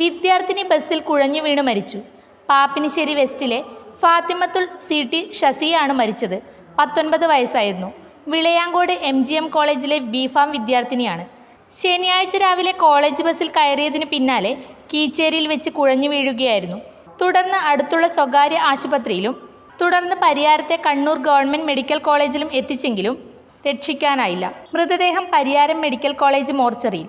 വിദ്യാർത്ഥിനി ബസ്സിൽ കുഴഞ്ഞു വീണ് മരിച്ചു. പാപ്പിനിശ്ശേരി വെസ്റ്റിലെ ഫാത്തിമത്തുൽ സി ടി ഷസിയാണ് മരിച്ചത്. പത്തൊൻപത് വയസ്സായിരുന്നു. വിളയാങ്കോട് എം ജി എം കോളേജിലെ ബിഫാം വിദ്യാർത്ഥിനിയാണ്. ശനിയാഴ്ച രാവിലെ കോളേജ് ബസ്സിൽ കയറിയതിന് പിന്നാലെ കീച്ചേരിയിൽ വെച്ച് കുഴഞ്ഞു വീഴുകയായിരുന്നു. തുടർന്ന് അടുത്തുള്ള സ്വകാര്യ ആശുപത്രിയിലും തുടർന്ന് പരിയാരത്തെ കണ്ണൂർ ഗവൺമെന്റ് മെഡിക്കൽ കോളേജിലും എത്തിച്ചെങ്കിലും രക്ഷിക്കാനായില്ല. മൃതദേഹം പരിയാരം മെഡിക്കൽ കോളേജ് മോർച്ചറിയിൽ.